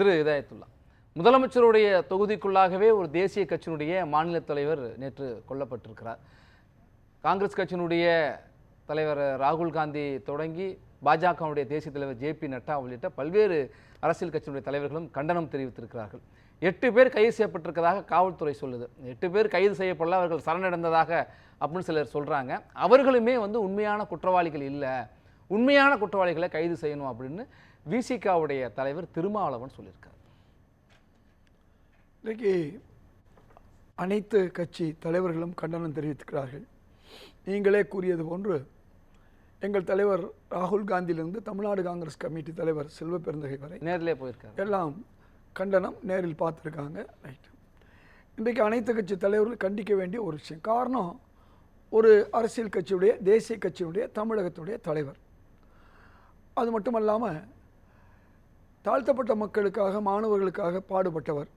திரு இதயத்துல்லா. முதலமைச்சருடைய தொகுதிக்குள்ளாகவே ஒரு தேசிய கட்சியினுடைய மாநில தலைவர் நேற்று கொல்லப்பட்டிருக்கிறார். காங்கிரஸ் கட்சியினுடைய தலைவர் ராகுல் காந்தி தொடங்கி பாஜகவுடைய தேசிய தலைவர் ஜே பி நட்டா உள்ளிட்ட பல்வேறு அரசியல் கட்சியினுடைய தலைவர்களும் கண்டனம் தெரிவித்திருக்கிறார்கள். எட்டு பேர் கைது செய்யப்பட்டிருக்கிறதாக காவல்துறை சொல்லுது. எட்டு பேர் கைது செய்யப்படல அவர்கள் சரணடைந்ததாக அப்படின்னு சிலர் சொல்கிறாங்க அவர்களுமே வந்து உண்மையான குற்றவாளிகள் இல்லை. உண்மையான குற்றவாளிகளை கைது செய்யணும் அப்படின்னு விசிகாவுடைய தலைவர் திருமாவளவன் சொல்லியிருக்கார். இன்றைக்கு அனைத்து கட்சி தலைவர்களும் கண்டனம் தெரிவித்திருக்கிறார்கள். நீங்களே கூறியது போன்று எங்கள் தலைவர் ராகுல் காந்தியிலிருந்து தமிழ்நாடு காங்கிரஸ் கமிட்டி தலைவர் செல்வ பெருந்தகை வரை நேரிலே போயிருக்காரு. எல்லாம் கண்டனம் நேரில் பார்த்துருக்காங்க. ரைட் இன்றைக்கு அனைத்து கட்சி தலைவர்கள் கண்டிக்க வேண்டிய ஒரு விஷயம். காரணம் ஒரு அரசியல் கட்சியுடைய தேசிய கட்சியினுடைய தமிழகத்துடைய தலைவர். அது மட்டுமல்லாமல் தாழ்த்தப்பட்ட மக்களுக்காக மாணவர்களுக்காக பாடுபட்டவர்.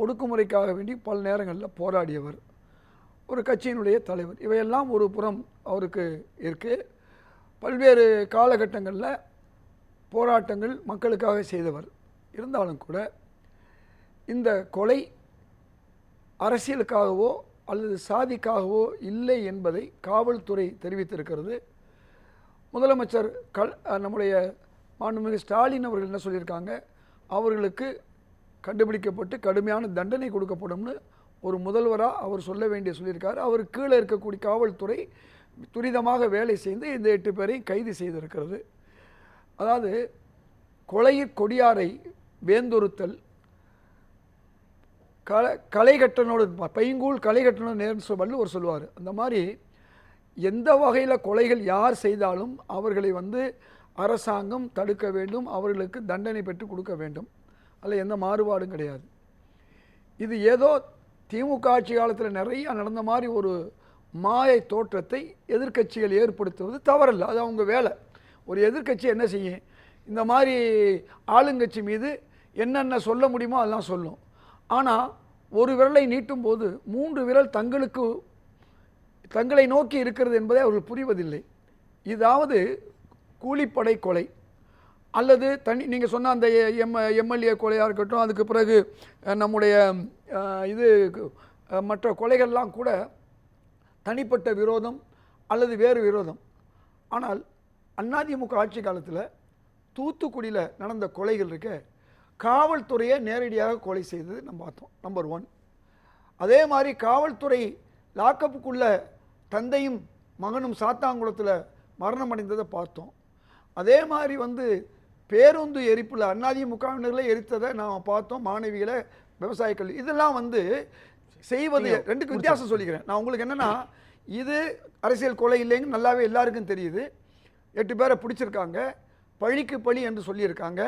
ஒடுக்குமுறைக்காக வேண்டி பல நேரங்களில் போராடியவர். ஒரு கட்சியினுடைய தலைவர். இவையெல்லாம் ஒரு புறம் அவருக்கு இருக்கு. பல்வேறு காலகட்டங்களில் போராட்டங்கள் மக்களுக்காக செய்தவர். இருந்தாலும் கூட இந்த கொலை அரசியலுக்காகவோ அல்லது சாதிக்காகவோ இல்லை என்பதை காவல்துறை தெரிவித்திருக்கிறது. முதலமைச்சர் கல் நம்முடைய மாண்புமிகு ஸ்டாலின் அவர்கள் என்ன சொல்லியிருக்காங்க? அவர்களுக்கு கண்டுபிடிக்கப்பட்டு கடுமையான தண்டனை கொடுக்கப்படும்னு ஒரு முதல்வராக அவர் சொல்ல வேண்டிய சொல்லியிருக்காரு. அவர் கீழே இருக்கக்கூடிய காவல்துறை துரிதமாக வேலை செய்து இந்த எட்டு பேரையும் கைது செய்திருக்கிறது. அதாவது கொலையிற் கொடியாரை வேந்தொருத்தல் கலை கலைகட்டனோடு பைங்கூழ் கலைகட்டனோடு நேர்ந்து சொல்லி ஒரு சொல்லுவார். அந்த மாதிரி எந்த வகையில் கொலைகள் யார் செய்தாலும் அவர்களை வந்து அரசாங்கம் தடுக்க வேண்டும் அவர்களுக்கு தண்டனை பெற்று கொடுக்க வேண்டும். அதில் எந்த மாறுபாடும் கிடையாது. இது ஏதோ திமுக ஆட்சி காலத்தில் நிறைய நடந்த மாதிரி ஒரு மாயை தோற்றத்தை எதிர்க்கட்சிகள் ஏற்படுத்துவது தவறல்ல. அது அவங்க வேலை. ஒரு எதிர்கட்சி என்ன செய்யும்? இந்த மாதிரி ஆளுங்கட்சி மீது என்னென்ன சொல்ல முடியுமோ அதெல்லாம் சொல்லும். ஆனால் ஒரு விரலை நீட்டும் போது மூன்று விரல் தங்களுக்கு தங்களை நோக்கி இருக்கிறது என்பதை அவர்கள் புரிவதில்லை. இதாவது கூலிப்படை கொலை அல்லது தனி நீங்கள் சொன்ன அந்த எம் எம்எல்ஏ கொலையாக இருக்கட்டும் அதுக்கு பிறகு நம்முடைய இது மற்ற கொலைகள்லாம் கூட தனிப்பட்ட விரோதம் அல்லது வேறு விரோதம். ஆனால் அண்ணாதிமுக ஆட்சி காலத்தில் தூத்துக்குடியில் நடந்த கொலைகள் இருக்க காவல்துறையை நேரடியாக கொலை செய்தது நம்ம பார்த்தோம் நம்பர் ஒன் அதே மாதிரி காவல்துறை லாக்கப்புக்குள்ளே தந்தையும் மகனும் சாத்தாங்குளத்தில் மரணம் அடைந்ததை பார்த்தோம். அதே மாதிரி வந்து பேருந்து எரிப்பில் அதிமுகவினர்களை எரித்ததை நாம் பார்த்தோம். மாணவிகளை விவசாயிகள். இதெல்லாம் வந்து செய்வது ரெண்டுக்கு வித்தியாசம் சொல்லிக்கிறேன். நான் உங்களுக்கு என்னன்னா இது அரசியல் கொலை இல்லைன்னு நல்லாவே எல்லாருக்கும் தெரியுது. எட்டு பேரை பிடிச்சிருக்காங்க. பழிக்கு பழி என்று சொல்லியிருக்காங்க.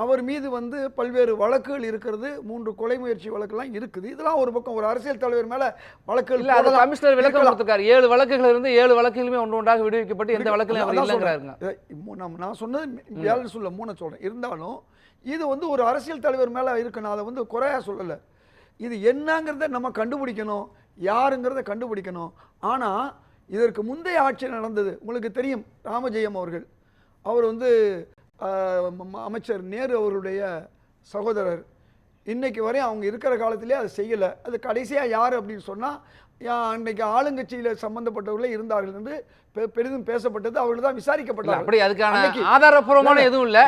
அவர் மீது வந்து பல்வேறு வழக்குகள் இருக்கிறது மூன்று கொலை முயற்சி வழக்கெல்லாம் இருக்குது. இதெல்லாம் ஒரு பக்கம் ஒரு அரசியல் தலைவர் மேல வழக்குகள் இல்ல அது போடலாம். கமிஷனர் விளக்கம். கொடுத்திருக்காரு. ஏழு வழக்குகள் இருந்து ஏழு வழக்குகளுமே ஒன்று ஒன்றாக விடுவிக்கப்பட்டு எந்த வழக்கிலும் அவர் இல்லைங்கிறாருங்க. சொல்றேன். இதை மூ- நான் சொன்னது வேலை சொல்ல மூணு சொல்றேன். இருந்தாலும் இது வந்து ஒரு அரசியல் தலைவர் மேல இருக்கு நான் அதை வந்து குறையா சொல்லல. இது என்னங்கிறத நம்ம கண்டுபிடிக்கணும். யாருங்கிறத கண்டுபிடிக்கணும். ஆனா இதற்கு முந்தைய ஆட்சி நடந்தது உங்களுக்கு தெரியும் ராமஜெயம் அவர்கள். அவர் வந்து அமைச்சர் நேரு அவர்களுடைய சகோதரர். இன்னைக்கு வரையும் அவங்க இருக்கிற காலத்திலே அதை செய்யலை. அது கடைசியாக யார் அப்படின்னு சொன்னால் அன்னைக்கு ஆளுங்கட்சியில் சம்பந்தப்பட்டவர்களே இருந்தார்கள் என்று பெ- பெரிதும் பேசப்பட்டது. அவர்கள் தான் இல்ல, விசாரிக்கப்பட்டார்கள் அப்படி அதுக்கான ஆதாரப்பூர்வமான எதுவும் இல்ல.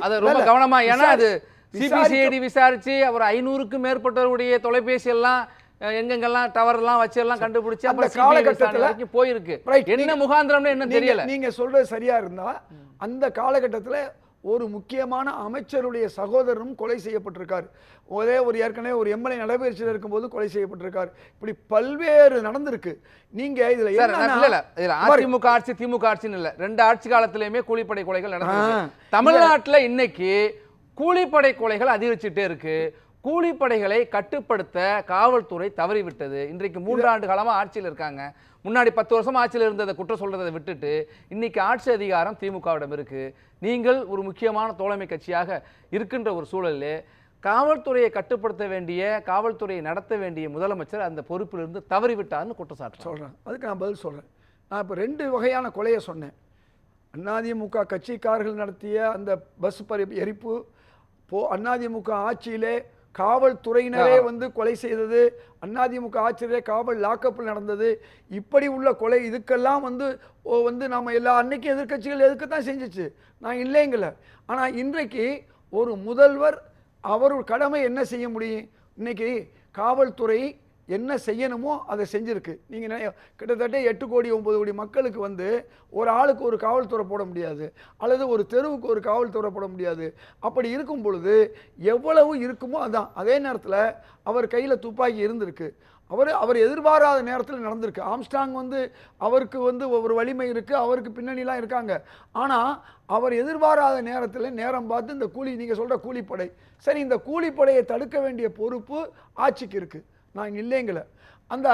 அதை ரொம்ப இல்ல. கவனமா ஏன்னா அது சிபிசிஐடி விசாரிச்சு அவர் ஐநூறுக்கும் மேற்பட்டவருடைய தொலைபேசி எல்லாம் எங்கெங்கெல்லாம் டவர் எல்லாம் வச்சு எல்லாம் கண்டுபிடிச்சு அந்த காலகட்டத்துல- போயிருக்கு. என்ன முகாந்திரம்னு என்ன தெரியல. நீங்க சொல்றது சரியா இருந்தா அந்த காலகட்டத்தில் ஒரு முக்கியமான அமைச்சருடைய சகோதரனும் கொலை செய்யப்பட்டிருக்கார். ஒரே ஒரு ஏற்கனவே ஒரு எம்எல்ஏ நடைபயிற்சியில் இருக்கும்போது கொலை செய்யப்பட்டிருக்கார். இப்படி பல்வேறு நடந்திருக்கு. நீங்க இதுல இல்ல இதுல அதிமுக ஆட்சி திமுக ஆட்சின்னு இல்ல. ரெண்டு ஆட்சி காலத்திலயுமே கூலிப்படை கொலைகள் நடந்திருக்கு. ஆ, தமிழ்நாட்டுல இன்னைக்கு கூலிப்படை கொலைகள் அதிகரிச்சுட்டே இருக்கு. கூலிப்படைகளை கட்டுப்படுத்த காவல்துறை தவறிவிட்டது. இன்றைக்கு மூன்றாண்டு காலமா ஆட்சியில் இருக்காங்க. முன்னாடி பத்து வருஷம் ஆட்சியில் இருந்ததை குற்றம் சொல்றதை விட்டுட்டு இன்னைக்கு ஆட்சி அதிகாரம் திமுகவிடம் இருக்கு. நீங்கள் ஒரு முக்கியமான தோழமை கட்சியாக இருக்கின்ற ஒரு சூழலில் காவல்துறையை கட்டுப்படுத்த வேண்டிய காவல்துறையை நடத்த வேண்டிய முதலமைச்சர் அந்த பொறுப்பிலிருந்து தவறிவிட்டார்னு குற்றம் சாட்டுறாங்க சொல்றேன். அதுக்கு நான் பதில் சொல்றேன். நான் இப்போ ரெண்டு வகையான கொலையை சொன்னேன். அதிமுக கட்சிக்காரர்கள் நடத்திய அந்த பஸ் பறி எரிப்பு போ அதிமுக ஆட்சியிலே காவல்துறையினரே வந்து கொலை செய்தது அதிமுக ஆட்சியிலே காவல் லாக்கப்பில் நடந்தது. இப்படி உள்ள கொலை இதுக்கெல்லாம் வந்து ஓ, வந்து நாம எல்லா அன்னைக்கு எதிர்க்கட்சிகள் எதுக்குத்தான் செஞ்சுச்சு? நான் இல்லைங்கல. ஆனா இன்றைக்கு ஒரு முதல்வர் அவர் கடமை என்ன செய்ய முடியும்? இன்னைக்கு காவல்துறை என்ன செய்யணுமோ அதை செஞ்சுருக்கு. நீங்கள் கிட்டத்தட்ட எட்டு கோடி ஒம்பது கோடி மக்களுக்கு வந்து ஒரு ஆளுக்கு ஒரு காவல்துறை போட முடியாது. அல்லது ஒரு தெருவுக்கு ஒரு காவல்துறை போட முடியாது. அப்படி இருக்கும் பொழுது எவ்வளவு இருக்குமோ அதான். அதே நேரத்தில் அவர் கையில் துப்பாக்கி இருந்திருக்கு. அவர் அவர் எதிர்பாராத நேரத்தில் நடந்திருக்கு. ஆம்ஸ்டாங் வந்து அவருக்கு வந்து ஒரு வலிமை இருக்குது அவருக்கு பின்னணிலாம் இருக்காங்க. ஆனால் அவர் எதிர்பாராத நேரத்தில் நேரம் பார்த்து இந்த கூலி நீங்கள் சொல்கிற கூலிப்படை. சரி இந்த கூலிப்படையை தடுக்க வேண்டிய பொறுப்பு ஆட்சிக்கு இருக்குது நான் இல்லைங்கள அந்த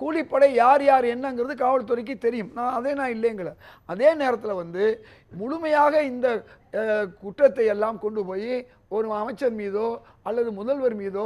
கூலிப்படை யார் யார் என்னங்கிறது காவல்துறைக்கு தெரியும். நான் அதே நான் இல்லைங்கள அதே நேரத்தில் வந்து முழுமையாக இந்த குற்றத்தை எல்லாம் கொண்டு போய் ஒரு அமைச்சர் மீதோ அல்லது முதல்வர் மீதோ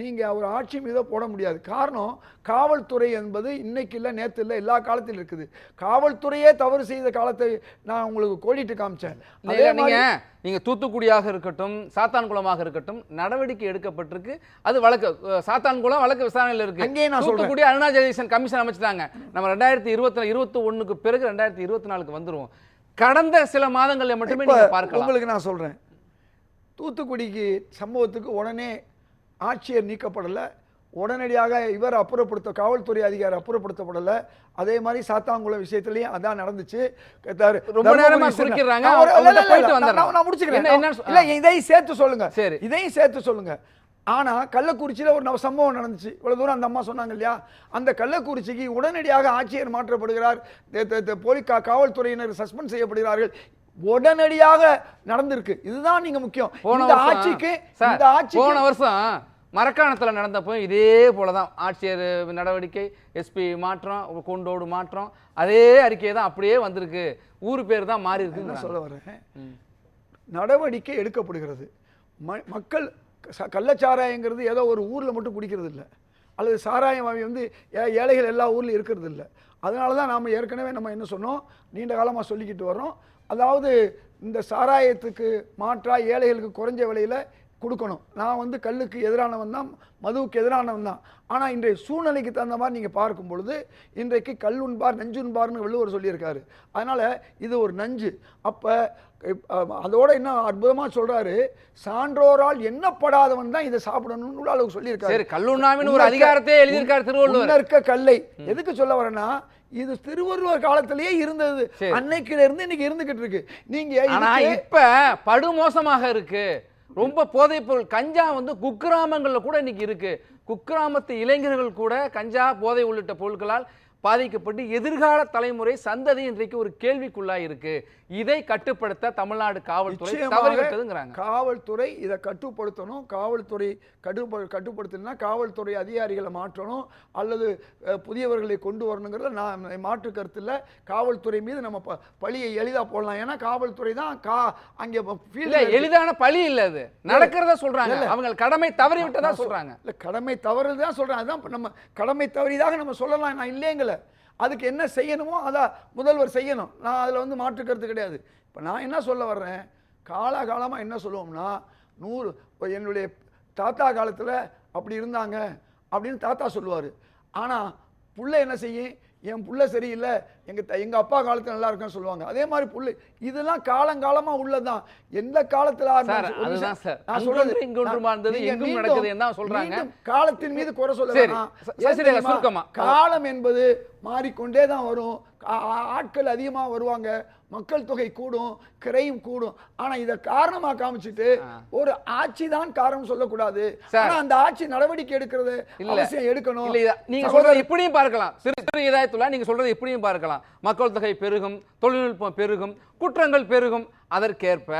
நீங்கள் ஒரு ஆட்சி மீதோ போட முடியாது. காரணம் காவல்துறை என்பது இன்னைக்கு இல்லை நேற்று இல்லை எல்லா காலத்திலும் இருக்குது. காவல்துறையே தவறு செய்த காலத்தை நான் உங்களுக்கு கோடிட்டு காமிச்சேன். அதே இல்ல, நீங்க மாதிரி நீங்க தூத்துக்குடியாக இருக்கட்டும் சாத்தான்குளமாக இருக்கட்டும் நடவடிக்கை எடுக்கப்பட்டிருக்கு. அது வழக்கு சாத்தான்குளம் வழக்கு விசாரணையில் இருக்கு. அங்கேயே நான். தூத்துக்குடி அருணா ஜெகதீசன் கமிஷன் அமைச்சிட்டாங்க. நம்ம ரெண்டாயிரத்தி இருபத்தி இருபத்தி ஒண்ணுக்கு பிறகு ரெண்டாயிரத்தி இருபத்தி நாலுக்கு வந்துருவோம் கடந்த சில மாதங்கள்ல மட்டுமே பார்க்கலாம். உங்களுக்கு நான் சொல்றேன். தூத்துக்குடிக்கு சம்பவத்துக்கு உடனே ஆட்சியர் நீக்கப்படலை. உடனடியாக இவர் அப்புறப்படுத்த காவல்துறை அதிகாரி அப்புறப்படுத்தப்படலை. அதே மாதிரி சாத்தாங்குளம் விஷயத்துலயும் அதான் நடந்துச்சு. ரொம்ப நேரமா. நான் முடிச்சுக்கிறேன். இல்ல இதையும் சேர்த்து சொல்லுங்க. சரி. இதையும் சேர்த்து சொல்லுங்க. ஆனா கள்ளக்குறிச்சியில ஒரு சம்பவம் நடந்துச்சு. இவ்வளவு தூரம் அந்த அம்மா சொன்னாங்க இல்லையா? அந்த கள்ளக்குறிச்சிக்கு உடனடியாக ஆட்சியர் மாற்றப்படுகிறார். த- த- த- போலி கா- காவல்துறையினர் சஸ்பெண்ட் செய்யப்படுகிறார்கள். உடனடியாக நடந்திருக்கு. இதுதான் நீங்க முக்கியம். இந்த ஆட்சிக்கு இந்த ஆட்சிக்கு போன வருஷம் மரக்காணத்தில் நடந்தப்போ இதே போலதான் ஆட்சியர் நடவடிக்கை எஸ்பி மாற்றம் கொண்டோடு மாற்றம் அதே அறிக்கை தான் அப்படியே வந்திருக்கு. ஊர் பேர் தான் மாறி என்ன இருக்கு சொல்ல வரேன்? நடவடிக்கை எடுக்கப்படுகிறது. ம- மக்கள் கள்ளச்சாராயங்கிறது ஏதோ ஒரு ஊரில் மட்டும் குடிக்கிறது இல்லை அல்லது சாராயம் வந்து ஏ- ஏழைகள் எல்லா ஊர்லையும் இருக்கிறது இல்லை அதனால தான் நாம் ஏற்கனவே நம்ம என்ன சொன்னோம்? நீண்ட காலமாக சொல்லிக்கிட்டு வர்றோம். அதாவது இந்த சாராயத்துக்கு மாற்றா ஏழைகளுக்கு குறைஞ்ச விலையில் கொடுக்கணும். நான் வந்து கல்லுக்கு எதிரானவன் தான் மதுவுக்கு எதிரானவன் தான். ஆனால் இன்றைய சூழ்நிலைக்கு தகுந்த மாதிரி நீங்கள் பார்க்கும் பொழுது இன்றைக்கு கல்லுண்பார் நஞ்சுண்பார்னு வள்ளுவர் சொல்லியிருக்காரு. அதனால் இது ஒரு நஞ்சு. அப்போ அதோட என்ன அற்புதமாக சொல்றாரு சான்றோரால் எண்ணப்படாதவன் தான் இதை சாப்பிடணும்னு கூட அளவுக்கு சொல்லியிருக்காரு கல்லுண்ணாமின்னு ஒரு அதிகாரத்தை எழுதியிருக்காரு திருவள்ளுவர். உன்னற்க கல்லை. எதுக்கு சொல்ல வரேன்னா இது திருவள்ளுவர் காலத்திலேயே இருந்தது. அன்னைக்குல இருந்து இன்னைக்கு இருந்துகிட்டு இருக்கு. நீங்க ஆனா இப்ப படுமோசமாக இருக்கு. ரொம்ப போதைப் பொருள். கஞ்சா வந்து குக்கிராமங்கள்ல கூட இன்னைக்கு இருக்கு. குக்கிராமத்து இளைஞர்கள் கூட கஞ்சா போதை உள்ளிட்ட பொருட்களால் பாதிக்கப்பட்டு எதிர்கால தலைமுறை சந்ததி இன்றைக்கு ஒரு கேள்விக்குள்ளாய் இருக்கு இதை கட்டுப்படுத்த தமிழ்நாடு காவல்துறை தவறிவிட்டதுங்கிறாங்க காவல்துறை இதை கட்டுப்படுத்தணும். காவல்துறை கட்டுப்ப கட்டுப்படுத்தணும்னா காவல்துறை அதிகாரிகளை மாற்றணும். அல்லது புதியவர்களை கொண்டு வரணுங்கிறத நான் மாற்று கருத்து இல்ல. காவல்துறை மீது நம்ம பழியை எளிதா போடலாம். ஏன்னா காவல்துறை தான் கா அங்கே எளிதான பழி இல்ல அது. நடக்கிறதா சொல்றாங்க. அவங்க கடமை தவறி விட்டதா சொல்றாங்க. இல்ல கடமை தவறு தான் சொல்றேன் அதான் நம்ம கடமை தவறிதாக நம்ம சொல்லலாம். நான் இல்லைங்கல அதுக்கு என்ன செய்யணுமோ அதை முதல்வர் செய்யணும். நான் அதில் வந்து மாற்றுக்கிறது கிடையாது. இப்போ நான் என்ன சொல்ல வர்றேன்? காலாகாலமாக என்ன சொல்லுவோம்னா நூறு இப்போ என்னுடைய தாத்தா காலத்தில் அப்படி இருந்தாங்க அப்படின்னு தாத்தா சொல்லுவார். ஆனால் புள்ள என்ன செய்யும்? என் புள்ள சரியில்லை எங்கள் எங்கள் அப்பா காலத்தில் நல்லா இருக்குன்னு சொல்லுவாங்க. அதே மாதிரி புள்ள இதெல்லாம் காலங்காலமாக உள்ளதுதான். எந்த காலத்தில் இங்கொன்றுமா இருந்தது, எங்கும் நடக்குது என்ன சொல்றாங்க? காலத்தின் மீது குறை சொல்ல. காலம் என்பது மாறிக்கொண்டே தான் வரும். ஆட்கள் அதிகமா வருவாங்க மக்கள் தொகை கூடும் கிரையும் கூடும். ஆனா இத காரணமா காமிச்சிட்டு ஒரு ஆட்சி தான் காரணம் சொல்லக்கூடாது. ஆனா அந்த ஆட்சி நடவடிக்கை எடுக்கிறது. அவசியம் எடுக்கணும். நீங்க சொல்றது இப்படியும் பார்க்கலாம். திரு திரு இதாயத்துல்லா நீங்க சொல்றது இப்படியும் பார்க்கலாம். மக்கள் தொகை பெருகும் தொழில்நுட்பம் பெருகும் குற்றங்கள் பெருகும். அதற்கேற்ப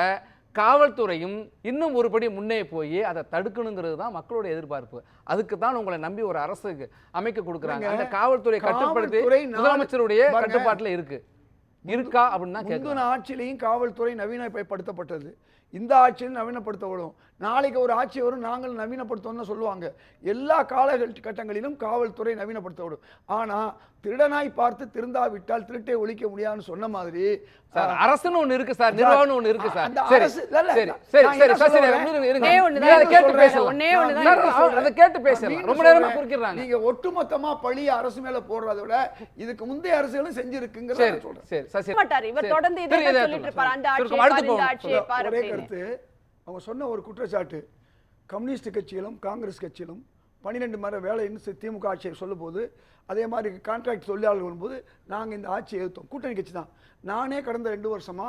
காவல்துறையும் இன்னும் ஒருபடி முன்னே போய் அதை தடுக்கணுங்கிறது தான் மக்களுடைய எதிர்பார்ப்பு. அதுக்கு தான் உங்களை நம்பி ஒரு அரசுக்கு அமைக்க கொடுக்குறாங்க. அந்த காவல்துறை கட்டுப்படுத்தி முதலமைச்சருடைய. கட்டுப்பாட்டுல இருக்கு. இருக்கா அப்படின்னு தான் ஆட்சியிலையும் காவல்துறை நவீனப்படுத்தப்பட்டது இந்த ஆட்சியில் நவீனப்படுத்தப்படும். நாளைக்கு ஒரு ஆட்சி வரும் நாங்கள் நவீனப்படுத்தோம்னு சொல்லுவாங்க. எல்லா காலகட்டங்களிலும் காவல்துறை நவீனப்படுத்த விடும் ஆனா திருடனாய் பார்த்து திருந்தாவிட்டால் திருட்டை ஒழிக்க முடியாதுன்னு சொன்ன மாதிரி சார் அரசுன்னு ஒண்ணு இருக்கு சார் நிர்வாகம்னு ஒண்ணு இருக்கு சார். சரி சரி சரி சரி சரி கேட்டு. பேசலாம் சார். அதை கேட்டு பேசலாம் ரொம்ப நேரமா. குறிக்கிறாங்க நீங்க ஒட்டுமொத்தமா பழி அரசு மேல போடுறதை விட இதுக்கு முந்தைய அரசுகளும் செஞ்சிருக்குங்கிறத சரி சொல்றேன். சரி சசி மாட்டார். இவர் சரி. தொடர்ந்து சரி, இதை சொல்லிட்டு இருப்பார். அந்த ஆட்சியை சுருக்கம், அடுத்து அவங்க சொன்ன ஒரு குற்றச்சாட்டு கம்யூனிஸ்ட் கட்சியிலும் காங்கிரஸ் கட்சியிலும் பன்னிரெண்டு மர வேலைன்னு திமுக ஆட்சியை சொல்லும்போது அதே மாதிரி கான்ட்ராக்ட் தொழிலாளர்கள் வரும்போது நாங்கள் இந்த ஆட்சியை எதிர்த்தோம் கூட்டணி கட்சி தான். நானே கடந்த ரெண்டு வருஷமா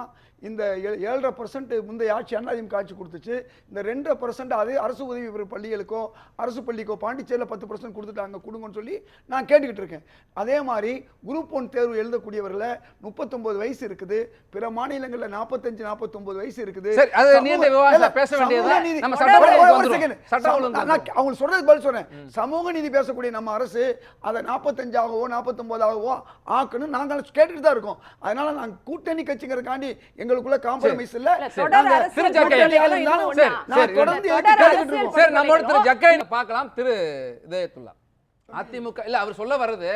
இந்த ஏழரை பர்சன்ட் முந்தைய ஆட்சி அதிமுக ஆட்சி கொடுத்துச்சு. இந்த ரெண்டரை பர்சன்ட் அதே அரசு உதவி பெறும் பள்ளிகளுக்கோ அரசு பள்ளிக்கோ பாண்டிச்சேரியில் பத்து பர்சன்ட் கொடுத்துட்டாங்க கொடுங்கன்னு சொல்லி நான் கேட்டுக்கிட்டு இருக்கேன். அதே மாதிரி குரூப் ஒன் தேர்வு எழுதக்கூடியவர்களை முப்பத்தொன்பது வயசு இருக்குது. பிற மாநிலங்களில் நாற்பத்தஞ்சு நாற்பத்தொன்பது வயசு இருக்குது. அவங்க சொல்றது பதில் சொல்றேன். சமூக நீதி பேசக்கூடிய நம்ம அரசு அதை நாற்பத்தஞ்சாகவோ நாற்பத்தொன்பதாகவோ ஆக்கணும் நாங்கள் கேட்டுட்டு தான் இருக்கோம். அதனால நாங்க கூட்டணி கட்சிங்கிறதுக்காண்டி எங்களுக்குள்ள காம்ப்ரமைஸ் இல்ல. பார்க்கலாம். திரு இதயத்துல்லா. அதிமுக இல்ல அவர் சொல்ல வர்றது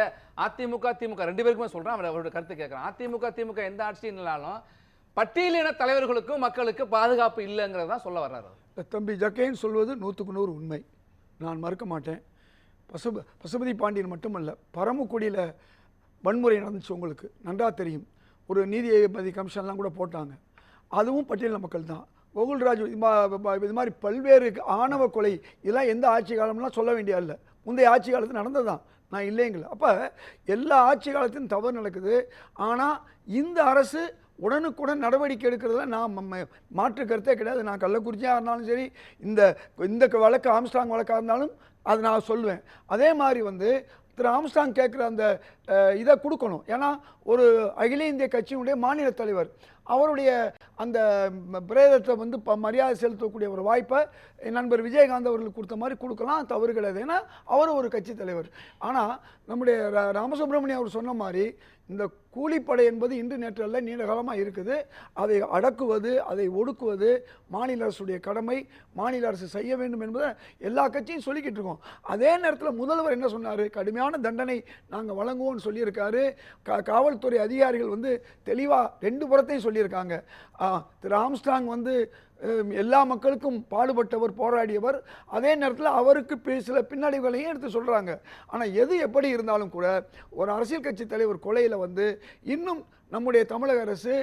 அதிமுக திமுக ரெண்டு பேருக்குமே சொல்றேன் அவர் அவரோட கருத்து கேட்கறேன். அதிமுக திமுக எந்த ஆட்சியினாலும் பட்டியலின தலைவர்களுக்கும் மக்களுக்கு பாதுகாப்பு இல்லைங்கிறத தான் சொல்ல வர்றாரு. தம்பி ஜக்கைன்னு சொல்வது நூற்றுக்கு நூறு உண்மை. நான் மறுக்க மாட்டேன். பசுப பசுபதி பாண்டியன் மட்டுமல்ல பரமக்குடியில் வன்முறை நடந்துச்சு உங்களுக்கு. நன்றா தெரியும். ஒரு நீதிபதி கமிஷன்லாம் கூட போட்டாங்க. அதுவும் பட்டியலின மக்கள் தான். கோகுல்ராஜ் இது இது மாதிரி பல்வேறு ஆணவ கொலை இதெல்லாம் எந்த ஆட்சி காலம்லாம் சொல்ல வேண்டிய இல்லை முந்தைய ஆட்சி காலத்தில் நடந்ததுதான். நான் இல்லைங்கள அப்போ எல்லா ஆட்சி காலத்திலும் தவறு நடக்குது. ஆனால் இந்த அரசு உடனுக்குடன் நடவடிக்கை எடுக்கிறதுல நான் ம- மாற்று கருத்தே கிடையாது. நான் கள்ளக்குறிச்சியாக இருந்தாலும் சரி இந்த இந்த வழக்கு ஆம்ஸ்டாங் வழக்காக இருந்தாலும் அதை நான் சொல்லுவேன். அதே மாதிரி வந்து திரு ஆம்ஸ்டாங் கேட்குற அந்த இதை கொடுக்கணும். ஏன்னா ஒரு அகில இந்திய கட்சியினுடைய மாநில தலைவர் அவருடைய அந்த பிரேதத்தை வந்து ப மரியாதை செலுத்தக்கூடிய ஒரு வாய்ப்பை நண்பர் விஜயகாந்த் அவர்களுக்கு கொடுத்த மாதிரி கொடுக்கலாம் தவறு கிடையாது. ஏன்னா அவர் ஒரு கட்சி தலைவர். ஆனால் நம்முடைய ராமசுப்ரமணியம் அவர் சொன்ன மாதிரி இந்த கூலிப்படை என்பது இன்று நேற்றல்ல நீண்ட காலமாக இருக்குது. அதை அடக்குவது அதை ஒடுக்குவது மாநில அரசுடைய கடமை மாநில அரசு செய்ய வேண்டும் என்பதை எல்லா கட்சியும் சொல்லிக்கிட்டு இருக்கோம். அதே நேரத்தில் முதல்வர் என்ன சொன்னார்? கடுமையான தண்டனை நாங்கள் வழங்குவோம்னு சொல்லியிருக்காரு. கா காவல்துறை அதிகாரிகள் வந்து தெளிவாக ரெண்டு புறத்தையும் சொல்லியிருக்காங்க. ஆ, திரு ஆம்ஸ்டாங் வந்து எல்லா மக்களுக்கும் பாடுபட்டவர் போராடியவர். அதே நேரத்தில் அவருக்கு சில பின்னடைவுகளையும் எடுத்து சொல்கிறாங்க ஆனால் எது எப்படி இருந்தாலும் கூட ஒரு அரசியல் கட்சி தலைவர் கொலையில் வந்து இன்னும் நம்முடைய தமிழக அரசு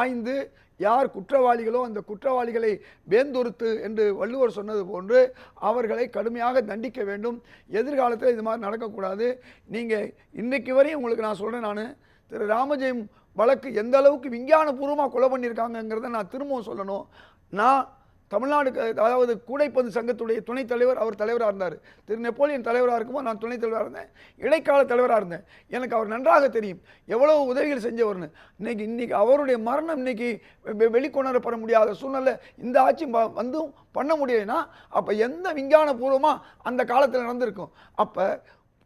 ஆய்ந்து யார் குற்றவாளிகளோ அந்த குற்றவாளிகளை வேந்தொருத்து என்று வள்ளுவர் சொன்னது போன்று அவர்களை கடுமையாக தண்டிக்க வேண்டும். எதிர்காலத்தில் இது மாதிரி நடக்கக்கூடாது. நீங்கள் இன்றைக்கு வரையும் உங்களுக்கு நான் சொல்கிறேன் நான் திரு. ராமஜெயம் வழக்கு எந்த அளவுக்கு விஞ்ஞானபூர்வமாக கொலை பண்ணியிருக்காங்கங்கிறத நான் திரும்பவும் சொல்லணும். நான் தமிழ்நாடு அதாவது கூடைப்பந்து சங்கத்துடைய துணைத் தலைவர் அவர் தலைவராக இருந்தார். திரு நெப்போலியன் தலைவராக இருக்கும்போது நான் துணைத் தலைவராக இருந்தேன். இடைக்கால தலைவராக இருந்தேன். எனக்கு அவர் நன்றாக தெரியும். எவ்வளவு உதவிகள் செஞ்சவர்னு. இன்னைக்கு இன்னைக்கு அவருடைய மரணம் இன்னைக்கு வெ- வெளிக்கொணரப்பட முடியாத சூழ்நிலை. இந்த ஆட்சி வந்தும் பண்ண முடியலைன்னா அப்போ எந்த விஞ்ஞான பூர்வமாக அந்த காலத்தில் நடந்திருக்கும்? அப்போ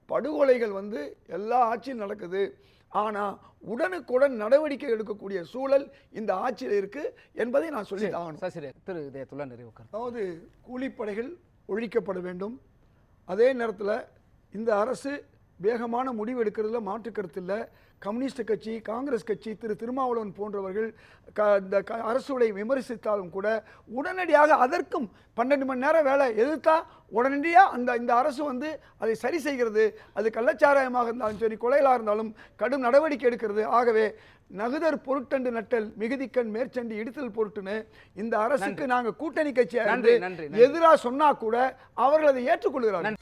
படுகொலைகள் வந்து எல்லா ஆட்சியும் நடக்குது. ஆனால் உடனுக்குடன் நடவடிக்கை எடுக்கக்கூடிய சூழல் இந்த ஆட்சியில் இருக்கு என்பதை நான் சொல்லி ஆகணும். திரு இதயத்துல்லா நிறைவு அதாவது கூலிப்படைகள் ஒழிக்கப்பட வேண்டும். அதே நேரத்தில் இந்த அரசு வேகமான முடிவு எடுக்கிறதுல மாற்று கருத்து இல்லை கம்யூனிஸ்ட் கட்சி காங்கிரஸ் கட்சி திரு திருமாவளவன் போன்றவர்கள் க இந்த க அரசுடைய விமர்சித்தாலும் கூட உடனடியாக அதற்கும் பன்னெண்டு மணி நேரம் வேலை எதிர்த்தா உடனடியாக அந்த இந்த அரசு வந்து அதை சரி செய்கிறது. அது கள்ளச்சாராயமாக இருந்தாலும் சரி கொலைகளாக இருந்தாலும் கடும் நடவடிக்கை எடுக்கிறது. ஆகவே நகுதர் பொருட்டண்டு நட்டல் மிகுதிக்கண் மேற்சண்டி இடித்தல் பொருட்டுன்னு இந்த அரசுக்கு நாங்கள் கூட்டணி கட்சியாக. எதிராக சொன்னா கூட அவர்கள் அதை ஏற்றுக்கொள்கிறார்கள்.